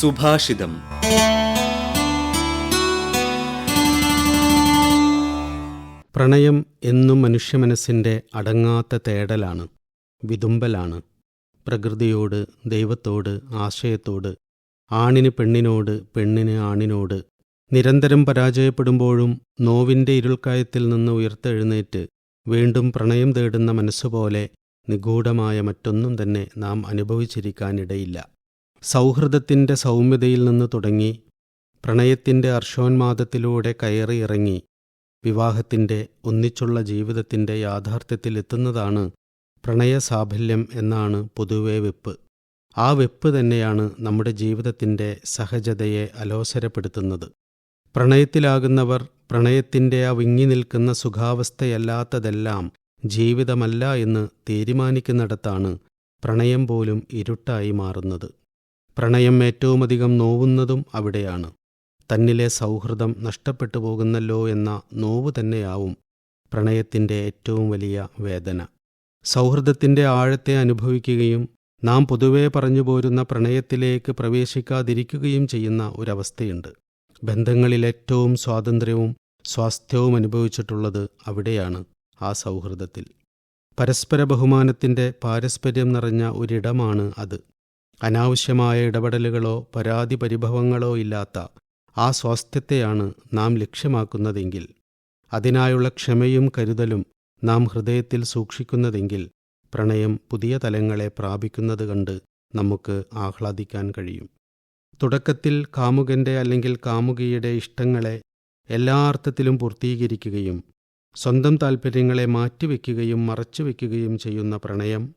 സുഭാഷിതം. പ്രണയം എന്നും മനുഷ്യ മനുഷ്യമനസ്സിന്റെ അടങ്ങാത്ത തേടലാണ് വിതുമ്പലാണ്. പ്രകൃതിയോട് ദൈവത്തോട് ആശയത്തോട് ആണിന് പെണ്ണിനോട് പെണ്ണിന് ആണിനോട് നിരന്തരം പരാജയപ്പെടുമ്പോഴും നോവിന്റെ ഇരുൾക്കയത്തിൽ നിന്ന് ഉയർത്തെഴുന്നേറ്റ് വീണ്ടും പ്രണയം തേടുന്ന മനസ്സുപോലെ നിഗൂഢമായ മറ്റൊന്നും തന്നെ നാം അനുഭവിച്ചിരിക്കാനിടയില്ല. സൗഹൃദത്തിന്റെ സൗമ്യതയിൽ നിന്ന് തുടങ്ങി പ്രണയത്തിന്റെ ഹർഷോന്മാദത്തിലൂടെ കയറി ഇറങ്ങി വിവാഹത്തിന്റെ ഒന്നിച്ചുള്ള ജീവിതത്തിന്റെ യാഥാർത്ഥ്യത്തിലെത്തുന്നതാണ് പ്രണയസാഫല്യം എന്നാണ് പൊതുവെ വെപ്പ്. ആ വെപ്പ് തന്നെയാണ് നമ്മുടെ ജീവിതത്തിന്റെ സഹജതയെ അലോസരപ്പെടുത്തുന്നത്. പ്രണയത്തിലാകുന്നവർ പ്രണയത്തിന്റെ ആ വിങ്ങി നിൽക്കുന്ന സുഖാവസ്ഥയല്ലാത്തതെല്ലാം ജീവിതമല്ല എന്ന് തീരുമാനിക്കുന്നിടത്താണ് പ്രണയം പോലും ഇരുട്ടായി മാറുന്നത്. പ്രണയം ഏറ്റവുമധികം നോവുന്നതും അവിടെയാണ്. തന്നിലെ സൗഹൃദം നഷ്ടപ്പെട്ടു പോകുന്നല്ലോ എന്ന നോവ് തന്നെയാവും പ്രണയത്തിന്റെ ഏറ്റവും വലിയ വേദന. സൗഹൃദത്തിന്റെ ആഴത്തെ അനുഭവിക്കുകയും നാം പൊതുവേ പറഞ്ഞു പോരുന്ന പ്രണയത്തിലേക്ക് പ്രവേശിക്കാതിരിക്കുകയും ചെയ്യുന്ന ഒരവസ്ഥയുണ്ട്. ബന്ധങ്ങളിൽ ഏറ്റവും സ്വാതന്ത്ര്യവും സ്വാസ്ഥ്യവും അനുഭവിച്ചിട്ടുള്ളത് അവിടെയാണ് ആ സൗഹൃദത്തിൽ. പരസ്പര ബഹുമാനത്തിന്റെ പാരസ്പര്യം നിറഞ്ഞ ഒരിടമാണ് അത്. അനാവശ്യമായ ഇടപെടലുകളോ പരാതി പരിഭവങ്ങളോ ഇല്ലാത്ത ആ സ്വാസ്ഥ്യത്തെയാണ് നാം ലക്ഷ്യമാക്കുന്നതെങ്കിൽ അതിനായുള്ള ക്ഷമയും കരുതലും നാം ഹൃദയത്തിൽ സൂക്ഷിക്കുന്നതെങ്കിൽ പ്രണയം പുതിയ തലങ്ങളെ പ്രാപിക്കുന്നത് കണ്ട് നമുക്ക് ആഹ്ലാദിക്കാൻ കഴിയും. തുടക്കത്തിൽ കാമുകന്റെ അല്ലെങ്കിൽ കാമുകിയുടെ ഇഷ്ടങ്ങളെ എല്ലാ അർത്ഥത്തിലും പൂർത്തീകരിക്കുകയും സ്വന്തം താൽപ്പര്യങ്ങളെ മാറ്റിവെക്കുകയും മറച്ചുവെക്കുകയും ചെയ്യുന്ന പ്രണയം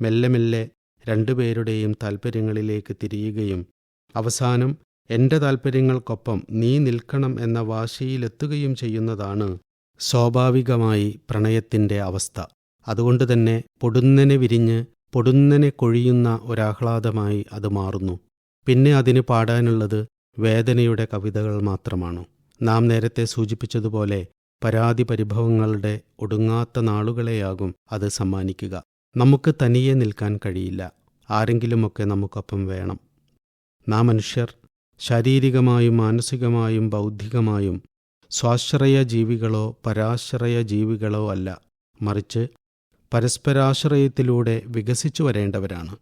മെല്ലെ മെല്ലെ രണ്ടുപേരുടെയും താൽപ്പര്യങ്ങളിലേക്ക് തിരിയുകയും അവസാനം എന്റെ താൽപ്പര്യങ്ങൾക്കൊപ്പം നീ നിൽക്കണം എന്ന വാശിയിലെത്തുകയും ചെയ്യുന്നതാണ് സ്വാഭാവികമായി പ്രണയത്തിന്റെ അവസ്ഥ. അതുകൊണ്ട് തന്നെ പൊടുന്നനെ വിരിഞ്ഞ് പൊടുന്നനെ കൊഴിയുന്ന ഒരാഹ്ലാദമായി അത് മാറുന്നു. പിന്നെ അതിന് പാടാനുള്ളത് വേദനയുടെ കവിതകൾ മാത്രമാണ്. നാം നേരത്തെ സൂചിപ്പിച്ചതുപോലെ പരാതി പരിഭവങ്ങളുടെ ഒടുങ്ങാത്ത നാളുകളെയാകും അത് സമ്മാനിക്കുക. നമുക്ക് തനിയെ നിൽക്കാൻ കഴിയില്ല. ആരെങ്കിലുമൊക്കെ നമുക്കൊപ്പം വേണം. നാം മനുഷ്യർ ശാരീരികമായും മാനസികമായും ബൗദ്ധികമായും സ്വാശ്രയ ജീവികളോ പരാശ്രയ ജീവികളോ അല്ല. മറിച്ച് പരസ്പരാശ്രയത്തിലൂടെ വികസിച്ചു വരേണ്ടവരാണ്.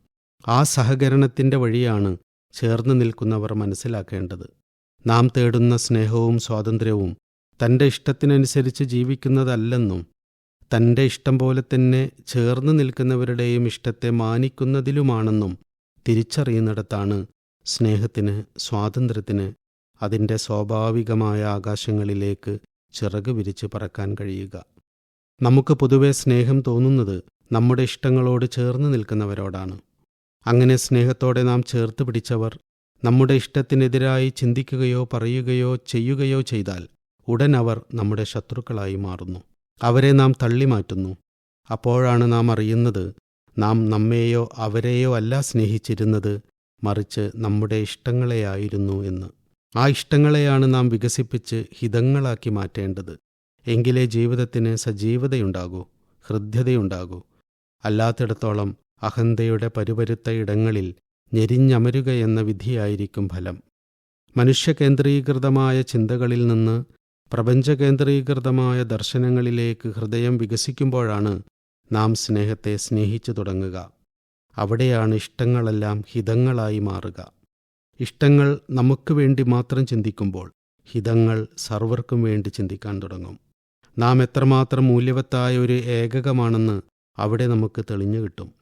ആ സഹകരണത്തിന്റെ വഴിയാണ് ചേർന്ന് നിൽക്കുന്നവർ മനസ്സിലാക്കേണ്ടത്. നാം തേടുന്ന സ്നേഹവും സ്വാതന്ത്ര്യവും തന്റെ ഇഷ്ടത്തിനനുസരിച്ച് ജീവിക്കുന്നതല്ലെന്നും തന്റെ ഇഷ്ടം പോലെ തന്നെ ചേർന്ന് നിൽക്കുന്നവരുടെയും ഇഷ്ടത്തെ മാനിക്കുന്നതിലുമാണെന്നും തിരിച്ചറിയുന്നിടത്താണ് സ്നേഹത്തിന് സ്വാതന്ത്ര്യത്തിന് അതിന്റെ സ്വാഭാവികമായ ആകാശങ്ങളിലേക്ക് ചിറക് വിരിച്ച് പറക്കാൻ കഴിയുക. നമുക്ക് പൊതുവെ സ്നേഹം തോന്നുന്നത് നമ്മുടെ ഇഷ്ടങ്ങളോട് ചേർന്ന് നിൽക്കുന്നവരോടാണ്. അങ്ങനെ സ്നേഹത്തോടെ നാം ചേർത്ത് പിടിച്ചവർ നമ്മുടെ ഇഷ്ടത്തിനെതിരായി ചിന്തിക്കുകയോ പറയുകയോ ചെയ്യുകയോ ചെയ്താൽ ഉടൻ അവർ നമ്മുടെ ശത്രുക്കളായി മാറുന്നു. അവരെ നാം തള്ളിമാറ്റുന്നു. അപ്പോഴാണ് നാം അറിയുന്നത് നാം നമ്മെയോ അവരെയോ അല്ല സ്നേഹിച്ചിരുന്നത് മറിച്ച് നമ്മുടെ ഇഷ്ടങ്ങളെയായിരുന്നു എന്ന്. ആ ഇഷ്ടങ്ങളെയാണ് നാം വികസിപ്പിച്ച് ഹിതങ്ങളാക്കി മാറ്റേണ്ടത്. എങ്കിലേ ജീവിതത്തിന് സജീവതയുണ്ടാകൂ ഹൃദ്യതയുണ്ടാകൂ. അല്ലാത്തിടത്തോളം അഹന്തയുടെ പരുപരുത്ത ഇടങ്ങളിൽ ഞെരിഞ്ഞമരുക എന്ന വിധിയായിരിക്കും ഫലം. മനുഷ്യകേന്ദ്രീകൃതമായ ചിന്തകളിൽ നിന്ന് പ്രപഞ്ചകേന്ദ്രീകൃതമായ ദർശനങ്ങളിലേക്ക് ഹൃദയം വികസിക്കുമ്പോഴാണ് നാം സ്നേഹത്തെ സ്നേഹിച്ചു തുടങ്ങുക. അവിടെയാണ് ഇഷ്ടങ്ങളെല്ലാം ഹിതങ്ങളായി മാറുക. ഇഷ്ടങ്ങൾ നമുക്ക് വേണ്ടി മാത്രം ചിന്തിക്കുമ്പോൾ ഹിതങ്ങൾ സർവർക്കും വേണ്ടി ചിന്തിക്കാൻ തുടങ്ങും. നാം എത്രമാത്രം മൂല്യവത്തായ ഒരു ഏകകമാണെന്ന് അവിടെ നമുക്ക് തെളിഞ്ഞു കിട്ടും.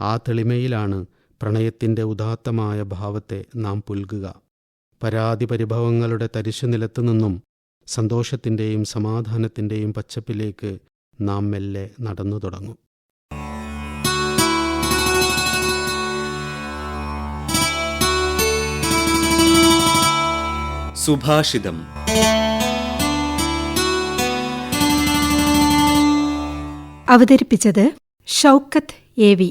ആ തെളിമയിലാണ് പ്രണയത്തിന്റെ ഉദാത്തമായ ഭാവത്തെ നാം പുൽകുക. പരാതി പരിഭവങ്ങളുടെ തരിശു നിലത്തു നിന്നും സന്തോഷത്തിന്റെയും സമാധാനത്തിന്റെയും പച്ചപ്പിലേക്ക് നാം മെല്ലെ നടന്നു തുടങ്ങും. സുഭാഷിതം. അവതരിപ്പിച്ചത് ഷൗക്കത്ത് എ വി.